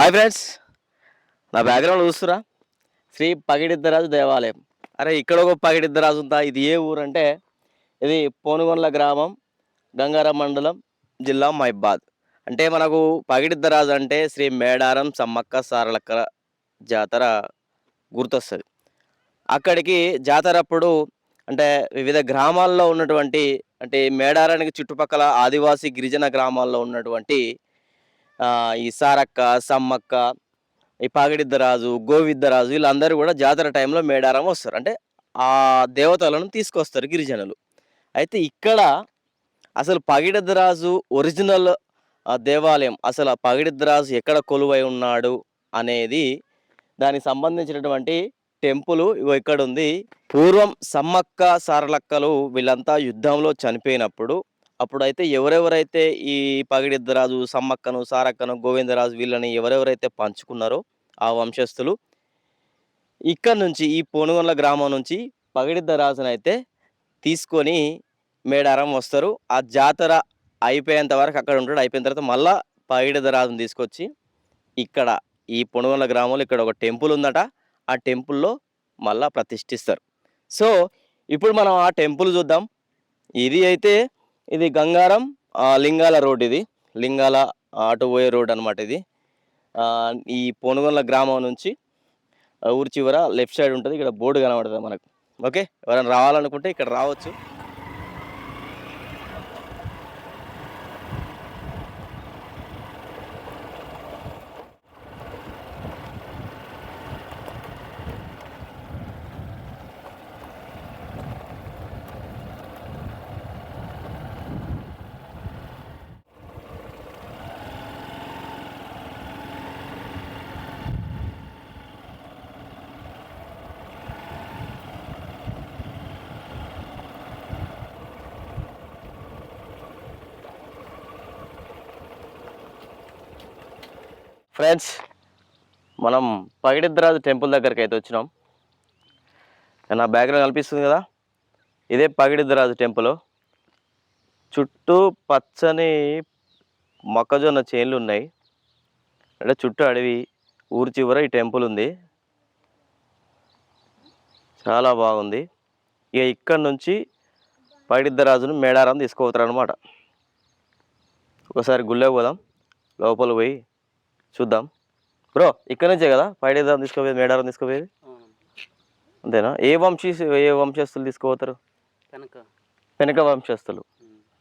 Hi friends. నా background చూస్తురా? శ్రీ పగిడిద్దరాజు దేవాలయం. అరే ఇక్కడ ఒక పగిడిద్దరాజు ఉందా ఇది ఏ ఊరు అంటే ఇది పోనుగొండ్ల గ్రామం గంగారం మండలం జిల్లా మైబాద్ అంటే మనకు పగిడిద్దరాజు అంటే శ్రీ మేడారం సమ్మక్క సారలక్క జాతర గుర్తొస్తుంది. అక్కడికి జాతర అప్పుడు అంటే వివిధ గ్రామాల్లో ఉన్నటువంటి అంటే మేడారానికి చుట్టుపక్కల ఆదివాసీ గిరిజన గ్రామాల్లో ఉన్నటువంటి ఈ సారక్క సమ్మక్క ఈ పాగిడిద్దరాజు గోవిద్దరాజు వీళ్ళందరూ కూడా జాతర టైంలో మేడారం వస్తారు. అంటే ఆ దేవతలను తీసుకొస్తారు గిరిజనులు. అయితే ఇక్కడ అసలు పగిడిద్దరాజు ఒరిజినల్ దేవాలయం అసలు ఆ పగిడిద్దరాజు ఎక్కడ కొలువై ఉన్నాడు అనేది దానికి సంబంధించినటువంటి టెంపుల్ ఇగో ఇక్కడ ఉంది పూర్వం సమ్మక్క సారలక్కలు వీళ్ళంతా యుద్ధంలో చనిపోయినప్పుడు అప్పుడైతే ఎవరెవరైతే ఈ పగిడిద్దరాజు సమ్మక్కను సారక్కను గోవిందరాజు వీళ్ళని ఎవరెవరైతే పంచుకున్నారో ఆ వంశస్థులు ఇక్కడ నుంచి ఈ పోనుగొండ్ల గ్రామం నుంచి పగిడిద్దరాజును అయితే తీసుకొని మేడారం వస్తారు. ఆ జాతర అయిపోయేంత వరకు అక్కడ ఉంటాడు. అయిపోయిన తర్వాత మళ్ళా పగిడిద్దరాజును తీసుకొచ్చి ఇక్కడ ఈ పొనుగొండ్ల గ్రామంలో ఇక్కడ ఒక టెంపుల్ ఉందట. ఆ టెంపుల్లో మళ్ళా ప్రతిష్ఠిస్తారు. సో ఇప్పుడు మనం ఆ టెంపుల్ చూద్దాం. ఇది అయితే ఇది గంగారం లింగాల రోడ్ ఇది. లింగాల అటు పోయే రోడ్ అనమాట ఇది. ఈ పొనుగొండ్ల గ్రామం నుంచి ఊరి చివర లెఫ్ట్ సైడ్ ఉంటుంది. ఇక్కడ బోర్డు కనబడుతుంది మనకు. ఓకే? ఎవరైనా రావాలనుకుంటే ఇక్కడ రావచ్చు. ఫ్రెండ్స్ మనం పగిడిద్దరాజు టెంపుల్ దగ్గరికి అయితే వచ్చినాం. నా బ్యాక్గ్రౌండ్ కనిపిస్తుంది కదా? ఇదే పగిడిద్దరాజు టెంపుల్. చుట్టూ పచ్చని మొక్కజొన్న చేన్లు ఉన్నాయి. అంటే చుట్టూ అడవి ఊరి చివర ఈ టెంపుల్ ఉంది. చాలా బాగుంది. ఇక ఇక్కడ నుంచి పగిడిద్దరాజును మేడారం తీసుకుపోతారు అనమాట ఒకసారి గుళ్ళోకి పోదాం. లోపల పోయి చూద్దాం. బ్రో ఇక్కడ నుంచే కదా? పైడేదాం తీసుకోపోయేది మేడారం తీసుకోపోయేది? అంతేనా? ఏ వంశీ ఏ వంశస్థులు తీసుకుపోతారు? పెనక. వంశస్థులు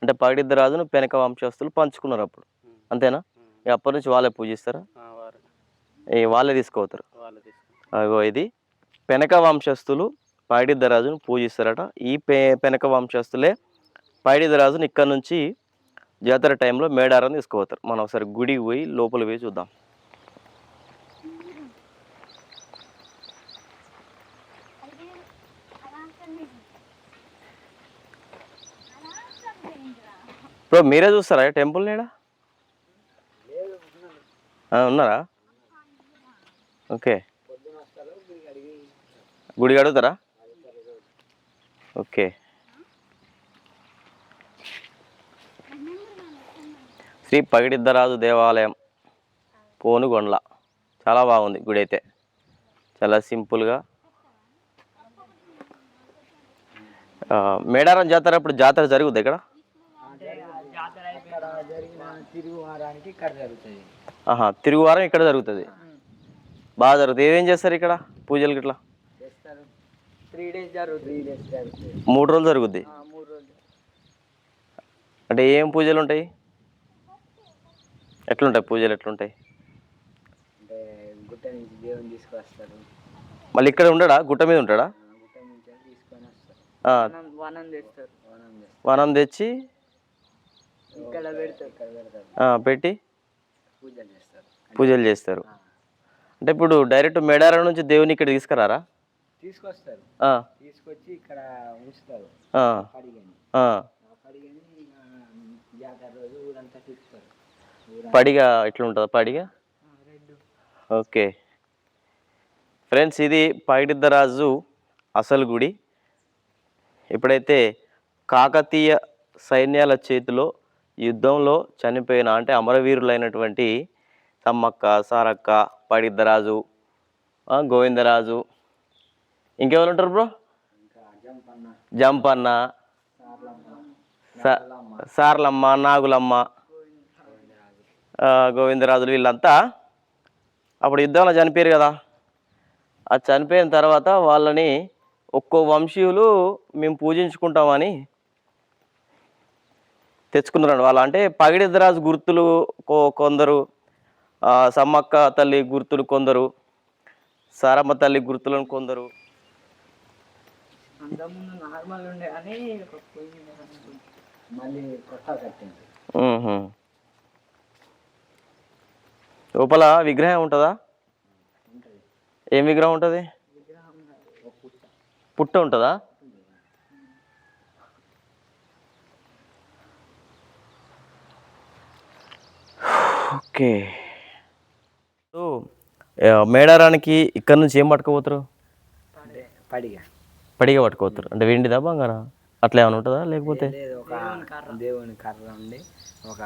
అంటే పగిడిద్దరాజును పెనక వంశస్థులు పంచుకున్నారు అప్పుడు. అంతేనా? ఇక అప్పటి నుంచి వాళ్ళే పూజిస్తారా? వాళ్ళే. తీసుకుంటారు. అగో ఇది పెనక వంశస్థులు పైడిద్దరాజును పూజిస్తారట. ఈ పె పెనక వంశస్థులే పైడిద్దరాజును ఇక్కడ నుంచి జాతర టైంలో మేడారం తీసుకుపోతారు. మనం ఒకసారి గుడికి పోయి లోపల పోయి చూద్దాం. ఇప్పుడు మీరే చూస్తారా? టెంపుల్ నీడ? ఉన్నారా? ఓకే. గుడి అడుగుతారా? ఓకే. శ్రీ పగిడిద్దరాజు దేవాలయం పోనుగొండ్ల. చాలా బాగుంది గుడి అయితే చాలా సింపుల్గా. మేడారం జాతర అప్పుడు జాతర జరుగుద్ది ఇక్కడ? తిరుగువారం ఇక్కడ జరుగుతుంది. బాగా జరుగుతుంది. ఏమేం చేస్తారు ఇక్కడ పూజలు గిట్లా? మూడు రోజులు జరుగుద్ది. అంటే ఏం పూజలు ఉంటాయి? ఎట్లుంటాయి పూజలు ఎట్లుంటాయి? అంటే గుట్ట నుంచి దేవుని తీసుకొస్తారు మళ్ళీ ఇక్కడ ఉండడా? గుట్ట మీద ఉంటాడా? ఆ, గుట్ట నుంచి తీసుకొని వస్తారు. ఆ, వనం చేస్తారు. వనం చేస్తారు. వనం తెచ్చి ఇక్కడ పెడతారు. ఇక్కడ పెడతారు. ఆ, పెట్టి పూజలు చేస్తారు. పూజలు చేస్తారు. ఆ, అంటే ఇప్పుడు డైరెక్ట్ మేడారం నుంచి దేవుని ఇక్కడ తీసుకురారా? తీసుకొస్తారు. ఆ, తీసుకొచ్చి ఇక్కడ ఉంచుతారు. ఆ, పడిగని. ఆ. ఆ పడిగని ఆ, జాతర రోజు ఊరంతా తిప్పుతారు. పడిగా ఎట్లుంటుందా? పడిగా? ఓకే. ఫ్రెండ్స్ ఇది పైడిద్దరాజు అసలు గుడి. ఎప్పుడైతే కాకతీయ సైన్యాల చేతిలో యుద్ధంలో చనిపోయిన అంటే అమరవీరులైనటువంటి సమ్మక్క సారక్క పడిద్దరాజు గోవిందరాజు ఇంకెవరు ఉంటారు బ్రో? జంపన్న. సార్లమ్మ నాగులమ్మ గోవిందరాజులు వీళ్ళంతా. అప్పుడు యుద్ధంలో చనిపోయారు కదా. ఆ చనిపోయిన తర్వాత వాళ్ళని ఒక్కో వంశీయులు మేము పూజించుకుంటామని తెచ్చుకున్నారండి. వాళ్ళు అంటే పగిడిద్దరాజు గుర్తులు కొ- కొందరు సమ్మక్క తల్లి గుర్తులు కొందరు సారమ్మ తల్లి గుర్తులను కొందరు. అంతకుముందు లోపల విగ్రహం ఉంటుందా? ఏం విగ్రహం ఉంటుంది? పుట్ట పుట్ట ఉంటుందా? ఓకే. ఇప్పుడు, ఆ, మేడారానికి ఇక్కడ నుంచి ఏం పట్టుకోపోతారు? పడిగా. పడిగా పట్టుకోపోతారు. అంటే వెండిదా బంగారా? అట్లా ఏమైనా ఉంటుందా లేకపోతే? దేవుని కర్ర ఉండి ఒక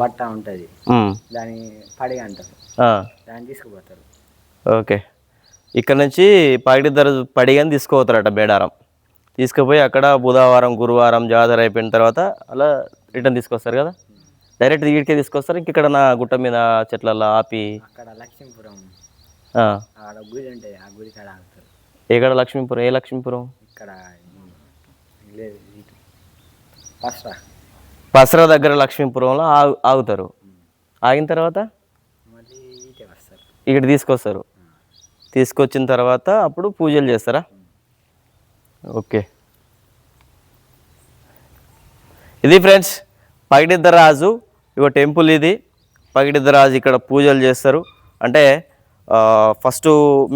బట్ట ఉంటుంది. దాని పడిగ అంటారు. దాన్ని తీసుకుపోతారు. ఓకే. ఇక్కడ నుంచి పగిడిద్దరు పడిగని తీసుకుపోతారట మేడారం తీసుకుపోయి అక్కడ బుధవారం గురువారం జాతర అయిపోయిన తర్వాత అలా రిటర్న్ తీసుకొస్తారు కదా? డైరెక్ట్ వీడికే తీసుకొస్తారు ఇంక ఇక్కడ నా గుట్ట మీద చెట్లలో ఆపి? అక్కడ లక్ష్మీపురం. గుడి ఉంటుంది ఆ గుడి కాడ ఆగుతారు. ఎక్కడ లక్ష్మీపురం? ఏ లక్ష్మీపురం? ఇక్కడ లేదు ఫస్ట్ పసరా దగ్గర లక్ష్మీపురంలో ఆగు ఆగుతారు. ఆగిన తర్వాత? ఇక్కడ తీసుకొస్తారు. తీసుకొచ్చిన తర్వాత అప్పుడు పూజలు చేస్తారా? ఓకే. ఇది ఫ్రెండ్స్ పగిడిద్దరాజు ఇగో టెంపుల్ ఇది. పగిడిద్దరాజు ఇక్కడ పూజలు చేస్తారు. అంటే ఫస్ట్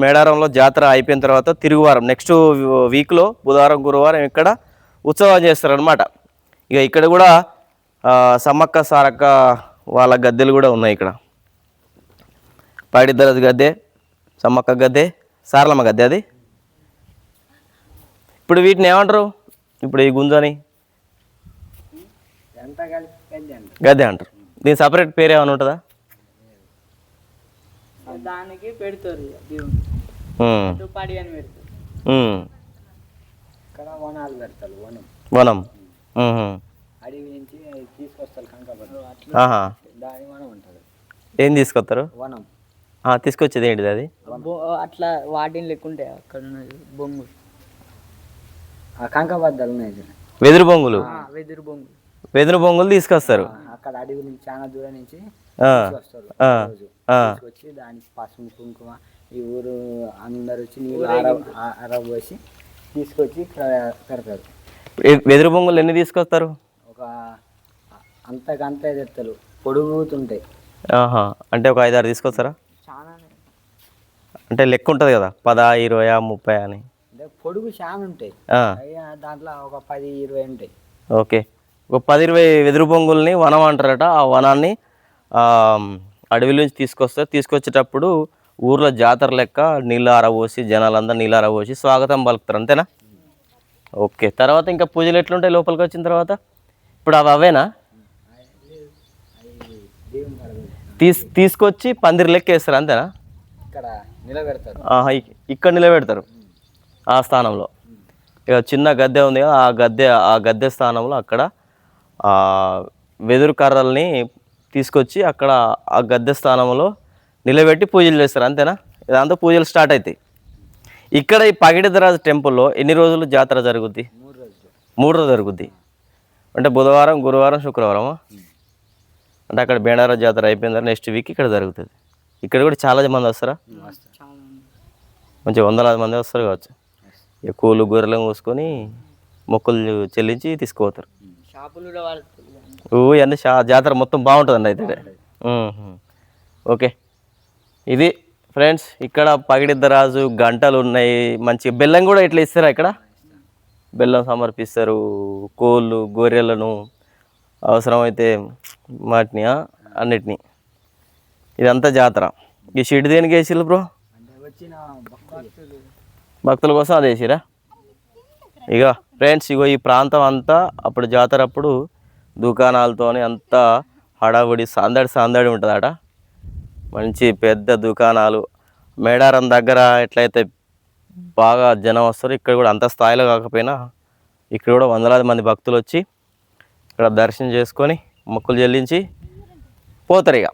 మేడారంలో జాతర అయిపోయిన తర్వాత తిరుగువారం నెక్స్ట్ వీక్లో బుధవారం గురువారం ఇక్కడ ఉత్సవం చేస్తారనమాట ఇక ఇక్కడ కూడా సమ్మక్క సారక్క వాళ్ళ గద్దెలు కూడా ఉన్నాయి ఇక్కడ. పగిడిద్దరాజు గద్దె సమ్మక్క గద్దె సారలమ్మ గద్దె అది. ఇప్పుడు వీటిని ఏమంటారు? ఇప్పుడు ఈ గుంజని గద్దె అంటారు. దీని సపరేట్ పేరు ఏమైనా ఉంటుందా? దానికి పెడతారు వనం. అడవి నుంచి తీసుకొస్తారు ఉంటుంది ఏం తీసుకొస్తారు? వనం. ఆ, తీసుకొచ్చేది ఏంటిది అది? అట్లా వాటిని లెక్కుంటే అక్కడ ఉన్నది బొంగు. ఆ కంకబద్దాలు ఉన్నాయి. వెదురు బొంగులు? వెదురు బొంగు వెదురు బొంగులు తీసుకొస్తారు. అక్కడ అడవి నుంచి చాలా దూరం నుంచి ఆ, వస్తారు ఆ, రోజు ఆ. తీసుకొచ్చి దానికి పసుపు కుంకుమ ఈ ఊరు అందరు వచ్చి నీళ్ళు ఆరబోసి తీసుకొచ్చి ఇక్కడ పెడతారు. వెదురు బొంగులు ఎన్ని తీసుకొస్తారు? ఒక అంతకంతే తెత్తలు పొడుగుతుంటాయి ఆహా. అంటే ఒక ఐదారు తీసుకొస్తారా? అంటే లెక్క ఉంటుంది కదా? పదా ఇరవై ముప్పై అని. అంటే పొడుగు చాలా ఉంటాయి. ఆ, అయ్యా దాంట్లో ఒక పది ఇరవై ఉంటాయి. ఓకే. ఒక పది ఇరవై వెదురు బొంగుల్ని వనం అంటారట. ఆ వనాన్ని ఆ, అడవి నుంచి తీసుకొస్తారు తీసుకొచ్చేటప్పుడు ఊర్లో జాతర లెక్క నీళ్ళు ఆరబోసి జనాలందరూ నీళ్ళు ఆరబోసి స్వాగతం పలుకుతారు. అంతేనా? ఓకే. తర్వాత ఇంకా పూజలు ఎట్లుంటాయి లోపలికి వచ్చిన తర్వాత? ఇప్పుడు అవి అవేనా అవి దేవుని కాడ పెడతారు. తీస్ తీసుకొచ్చి పందిరి లెక్క వేస్తారు అంతేనా? ఇక్కడ నిలబెడతారు. ఇక్కడ నిలబెడతారు ఆ స్థానంలో. ఇక చిన్న గద్దె ఉంది కదా, ఆ గద్దె ఆ గద్దె స్థానంలో అక్కడ వెదురు కర్రల్ని తీసుకొచ్చి అక్కడ ఆ గద్దె స్థానంలో నిలబెట్టి పూజలు చేస్తారు అంతేనా? ఇదంతా పూజలు స్టార్ట్ అవుతాయి ఇక్కడ ఈ పగిడిదరాజు టెంపుల్లో ఎన్ని రోజులు జాతర జరుగుద్ది? మూడు రోజులు. జరుగుద్ది. అంటే బుధవారం గురువారం శుక్రవారమా? అంటే అక్కడ బేనారా జాతర అయిపోయిన తర్వాత నెక్స్ట్ వీక్ ఇక్కడ జరుగుతుంది. ఇక్కడ కూడా చాలా మంది వస్తారా? మంచి వందలాది మంది వస్తారు కావచ్చు. ఇక కూలు గొర్రెలను కోసుకొని మొక్కులు చెల్లించి తీసుకుపోతారు. ఊ అన్నీ షా జాతర మొత్తం బాగుంటుందండి అయితే ఓకే. ఇది ఫ్రెండ్స్ ఇక్కడ పగిడిద్దరాజు గంటలు ఉన్నాయి. మంచి బెల్లం కూడా ఇట్లా ఇస్తారా ఇక్కడ? బెల్లం సమర్పిస్తారు కోళ్ళు గొర్రెలను. అవసరమైతే వాటిని అన్నిటినీ. ఇదంతా జాతర. ఈ షీట్ దేనికి వేసిర్రు బ్రో? వచ్చిన భక్తుల కోసం అది వేసిరా? ఇక ఫ్రెండ్స్ ఇగో ఈ ప్రాంతం అంతా అప్పుడు జాతర అప్పుడు దుకాణాలతోనే అంతా హడావుడి సందడి సందడి ఉంటుందట. మంచి పెద్ద దుకాణాలు. మేడారం దగ్గర ఎట్లయితే బాగా జనం వస్తారు ఇక్కడ కూడా అంత స్థాయిలో కాకపోయినా ఇక్కడ కూడా వందలాది మంది భక్తులు వచ్చి ఇక్కడ దర్శనం చేసుకొని మొక్కులు చెల్లించి పోతారు ఇక.